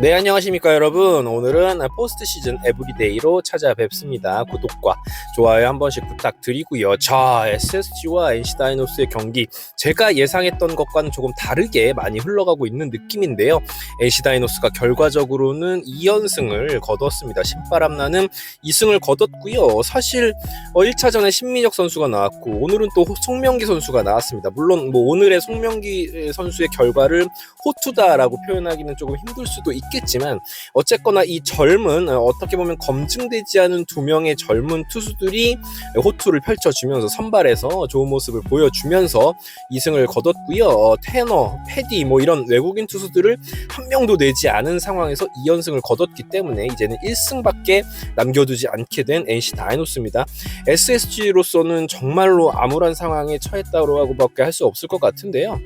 네 안녕하십니까 여러분. 오늘은 포스트 시즌 에브리데이로 찾아뵙습니다. 구독과 좋아요 한 번씩 부탁드리고요. 자 SSG와 NC 다이노스의 경기 제가 예상했던 것과는 조금 다르게 많이 흘러가고 있는 느낌인데요. NC 다이노스가 결과적으로는 2연승을 거뒀습니다. 신바람 나는 2승을 거뒀고요. 사실 어, 1차전에 신민혁 선수가 나왔고 오늘은 또 송명기 선수가 나왔습니다. 물론 뭐 오늘의 송명기 선수의 결과를 호투다라고 표현하기는 조금 힘들 수도 있 겠지만 어쨌거나 이 젊은 어, 어떻게 보면 검증되지 않은 두 명의 젊은 투수들이 호투를 펼쳐주면서 선발에서 좋은 모습을 보여주면서 2승을 거뒀고요. 어, 테너, 패디 뭐 이런 외국인 투수들을 한 명도 내지 않은 상황에서 2연승을 거뒀기 때문에 이제는 1승밖에 남겨두지 않게 된 NC 다이노스입니다. SSG로서는 정말로 암울한 상황에 처했다고 하고밖에 할 수 없을 것 같은데요.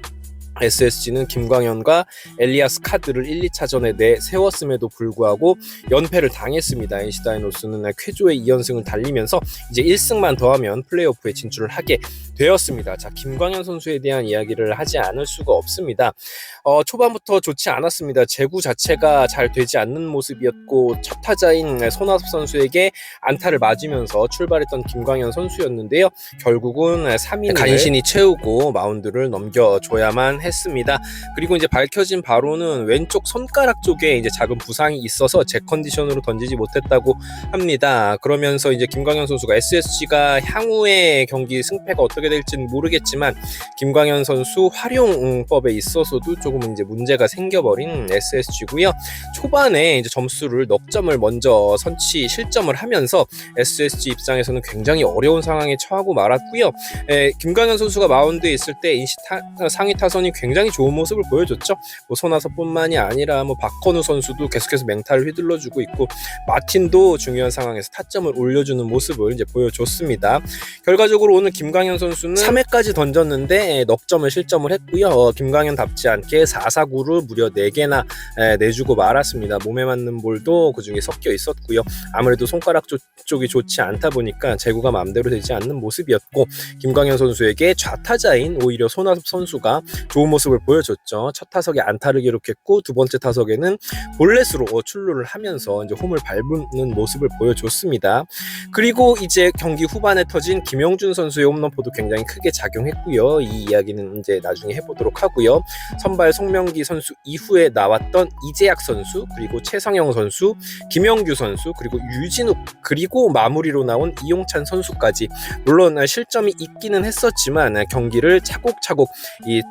SSG는 김광현과 엘리아스 카드를 1, 2차전에 내 세웠음에도 불구하고 연패를 당했습니다. NC 다이노스는 쾌조의 2연승을 달리면서 이제 1승만 더하면 플레이오프에 진출을 하게 되었습니다. 자, 김광현 선수에 대한 이야기를 하지 않을 수가 없습니다. 어, 초반부터 좋지 않았습니다. 제구 자체가 잘 되지 않는 모습이었고 첫 타자인 손아섭 선수에게 안타를 맞으면서 출발했던 김광현 선수였는데요. 결국은 3인을 간신히 채우고 마운드를 넘겨줘야만 했 습니다. 그리고 이제 밝혀진 바로는 왼쪽 손가락 쪽에 이제 작은 부상이 있어서 제 컨디션으로 던지지 못했다고 합니다. 그러면서 이제 김광현 선수가 SSG가 향후의 경기 승패가 어떻게 될지는 모르겠지만 김광현 선수 활용법에 있어서도 조금 이제 문제가 생겨버린 SSG고요. 초반에 이제 점수를 넉 점을 먼저 선취 실점을 하면서 SSG 입장에서는 굉장히 어려운 상황에 처하고 말았고요. 에, 김광현 선수가 마운드에 있을 때 인시 타, 상위 타선이 굉장히 좋은 모습을 보여줬죠. 뭐 손아섭뿐만이 아니라 뭐 박건우 선수도 계속해서 맹타를 휘둘러주고 있고 마틴도 중요한 상황에서 타점을 올려주는 모습을 이제 보여줬습니다. 결과적으로 오늘 김광현 선수는 3회까지 던졌는데 넉 점을 실점을 했고요. 어, 김광현답지 않게 4사구를 무려 4개나 에, 내주고 말았습니다. 몸에 맞는 볼도 그 중에 섞여 있었고요. 아무래도 손가락 쪽, 쪽이 좋지 않다 보니까 제구가 마음대로 되지 않는 모습이었고 김광현 선수에게 좌타자인 오히려 손아섭 선수가 좋은 모습을 보여줬죠. 첫 타석에 안타를 기록했고 두 번째 타석에는 볼넷으로 출루를 하면서 이제 홈을 밟는 모습을 보여줬습니다. 그리고 이제 경기 후반에 터진 김영준 선수의 홈런포도 굉장히 크게 작용했고요. 이 이야기는 이제 나중에 해보도록 하고요. 선발 송명기 선수 이후에 나왔던 이재학 선수 그리고 최성영 선수, 김영규 선수 그리고 유진욱 그리고 마무리로 나온 이용찬 선수까지 물론 실점이 있기는 했었지만 경기를 차곡차곡 이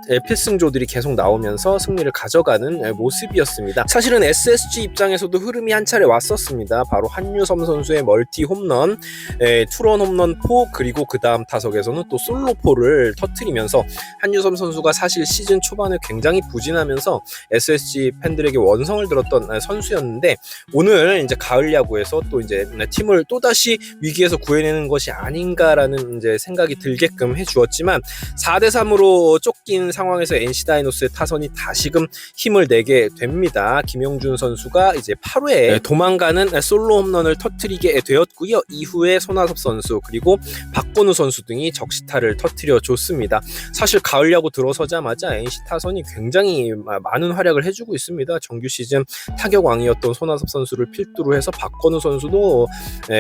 필승조들이 계속 나오면서 승리를 가져가는 모습이었습니다. 사실은 SSG 입장에서도 흐름이 한 차례 왔었습니다. 바로 한유섬 선수의 멀티 홈런, 에, 투런 홈런 포 그리고 그 다음 타석에서는 또 솔로 포를 터트리면서 한유섬 선수가 사실 시즌 초반에 굉장히 부진하면서 SSG 팬들에게 원성을 들었던 선수였는데 오늘 이제 가을 야구에서 또 이제 팀을 또 다시 위기에서 구해내는 것이 아닌가라는 이제 생각이 들게끔 해주었지만 4대 3으로 쫓긴 상황에 서 NC 다이노스의 타선이 다시금 힘을 내게 됩니다. 김용준 선수가 이제 8회에 도망가는 솔로 홈런을 터트리게 되었고요. 이후에 손아섭 선수 그리고 박건우 선수 등이 적시타를 터트려 줬습니다. 사실 가을 야구 들어서자마자 NC 타선이 굉장히 많은 활약을 해주고 있습니다. 정규 시즌 타격왕이었던 손아섭 선수를 필두로 해서 박건우 선수도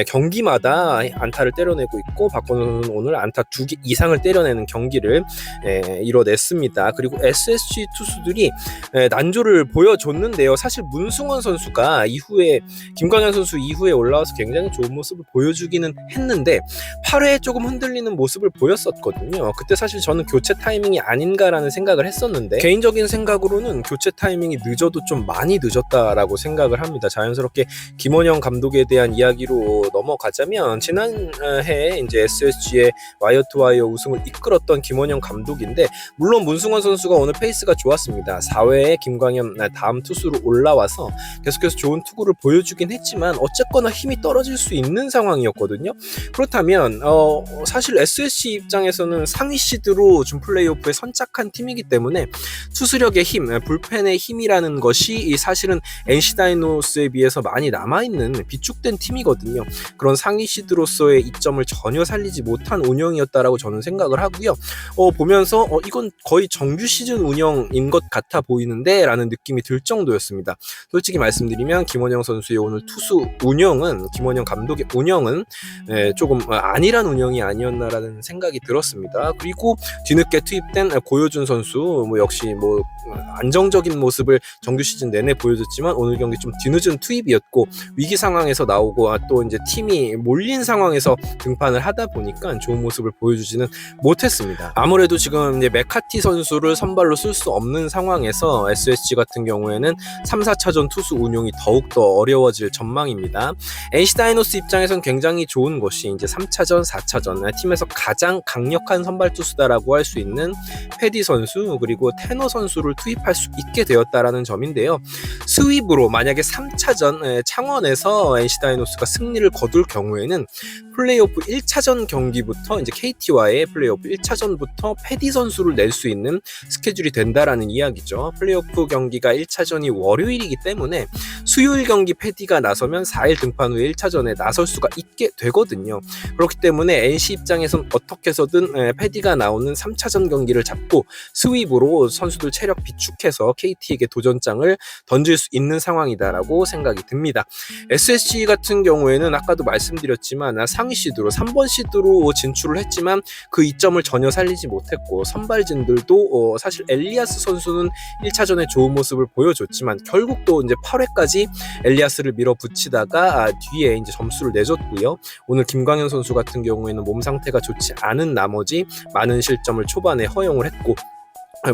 경기마다 안타를 때려내고 있고 박건우 선수는 오늘 안타 두 개 이상을 때려내는 경기를 이뤄냈습니다. 그리고 SSG 투수들이 난조를 보여줬는데요. 사실 문승원 선수가 이후에 김광현 선수 이후에 올라와서 굉장히 좋은 모습을 보여주기는 했는데 8회에 조금 흔들리는 모습을 보였었거든요. 그때 사실 저는 교체 타이밍이 아닌가라는 생각을 했었는데 개인적인 생각으로는 교체 타이밍이 늦어도 좀 많이 늦었다라고 생각을 합니다. 자연스럽게 김원영 감독에 대한 이야기로 넘어가자면 지난해 이제 SSG의 와이어 투 와이어 우승을 이끌었던 김원영 감독인데 물론 문승원 선수 가 오늘 페이스가 좋았습니다. 4회에 김광현 다음 투수로 올라와서 계속해서 좋은 투구를 보여주긴 했지만 어쨌거나 힘이 떨어질 수 있는 상황이었거든요. 그렇다면 어, 사실 SSG 입장에서는 상위 시드로 준 플레이오프에 선착한 팀이기 때문에 투수력의 힘, 불펜의 힘이라는 것이 사실은 NC 다이노스에 비해서 많이 남아있는 비축된 팀이거든요. 그런 상위 시드로서의 이점을 전혀 살리지 못한 운영이었다라고 저는 생각을 하고요. 어, 보면서 어, 이건 거의 정규 정규 시즌 운영인 것 같아 보이는데 라는 느낌이 들 정도였습니다. 솔직히 말씀드리면 김원영 선수의 오늘 투수 운영은 김원영 감독의 운영은 예, 조금 안일한 운영이 아니었나라는 생각이 들었습니다. 그리고 뒤늦게 투입된 고효준 선수 뭐 역시 뭐 안정적인 모습을 정규 시즌 내내 보여줬지만 오늘 경기 좀 뒤늦은 투입이었고 위기 상황에서 나오고 아, 또 이제 팀이 몰린 상황에서 등판을 하다 보니까 좋은 모습을 보여주지는 못했습니다. 아무래도 지금 이제 메카티 선수를 선발로 쓸 수 없는 상황에서 SSG 같은 경우에는 3, 4차전 투수 운용이 더욱더 어려워질 전망입니다. NC 다이노스 입장에선 굉장히 좋은 것이 이제 3차전, 4차전 팀에서 가장 강력한 선발 투수다라고 할 수 있는 페디 선수 그리고 테너 선수를 투입할 수 있게 되었다라는 점인데요. 스윕으로 만약에 3차전 창원에서 NC 다이노스가 승리를 거둘 경우에는 플레이오프 1차전 경기부터 이제 KT와의 플레이오프 1차전부터 패디 선수를 낼 수 있는 스케줄이 된다라는 이야기죠. 플레이오프 경기가 1차전이 월요일이기 때문에 수요일 경기 패디가 나서면 4일 등판 후에 1차전에 나설 수가 있게 되거든요. 그렇기 때문에 NC 입장에선 어떻게 해서든 패디가 나오는 3차전 경기를 잡고 스윕으로 선수들 체력 비축해서 KT에게 도전장을 던질 수 있는 상황이다라고 생각이 듭니다. SSG 같은 경우에는 아까도 말씀드렸지만 상위 시드로 3번 시드로 진출을 했지만 그 이점을 전혀 살리지 못했고 선발진들도 어, 사실 엘리아스 선수는 1차전에 좋은 모습을 보여줬지만 결국 또 이제 8회까지 엘리아스를 밀어붙이다가 아, 뒤에 이제 점수를 내줬고요. 오늘 김광현 선수 같은 경우에는 몸 상태가 좋지 않은 나머지 많은 실점을 초반에 허용을 했고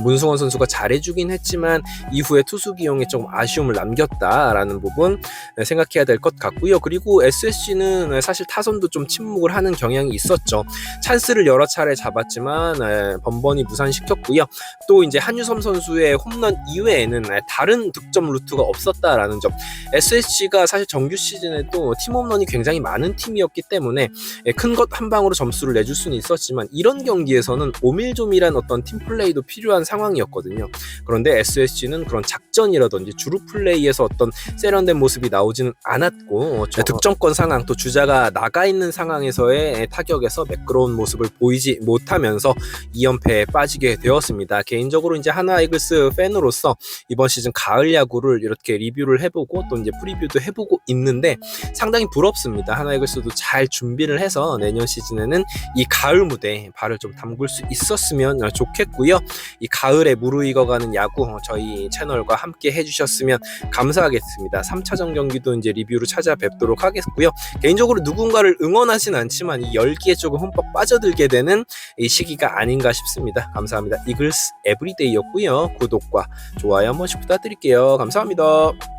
문승원 선수가 잘해주긴 했지만 이후에 투수 기용에 좀 아쉬움을 남겼다라는 부분 생각해야 될 것 같고요. 그리고 SSG는 사실 타선도 좀 침묵을 하는 경향이 있었죠. 찬스를 여러 차례 잡았지만 번번이 무산시켰고요. 또 이제 한유섬 선수의 홈런 이외에는 다른 득점 루트가 없었다라는 점. SSG가 사실 정규 시즌에도 팀 홈런이 굉장히 많은 팀이었기 때문에 큰 것 한 방으로 점수를 내줄 수는 있었지만 이런 경기에서는 오밀조밀한 어떤 팀 플레이도 필요한 필요한 상황이었거든요. 그런데 SSG는 그런 작전이라든지 주루 플레이에서 어떤 세련된 모습이 나오지는 않았고 어, 득점권 상황 또 주자가 나가 있는 상황에서의 타격에서 매끄러운 모습을 보이지 못하면서 2연패에 빠지게 되었습니다. 개인적으로 이제 하나 이글스 팬으로서 이번 시즌 가을 야구를 이렇게 리뷰를 해보고 또 이제 프리뷰도 해보고 있는데 상당히 부럽습니다. 하나 이글스도 잘 준비를 해서 내년 시즌에는 이 가을 무대에 발을 좀 담글 수 있었으면 좋겠고요. 이 가을에 무르익어가는 야구 어, 저희 채널과 함께 해주셨으면 감사하겠습니다. 3차전 경기도 이제 리뷰로 찾아뵙도록 하겠고요. 개인적으로 누군가를 응원하진 않지만 이 열기에 조금 흠뻑 빠져들게 되는 이 시기가 아닌가 싶습니다. 감사합니다. 이글스 에브리데이였고요. 구독과 좋아요 한 번씩 부탁드릴게요. 감사합니다.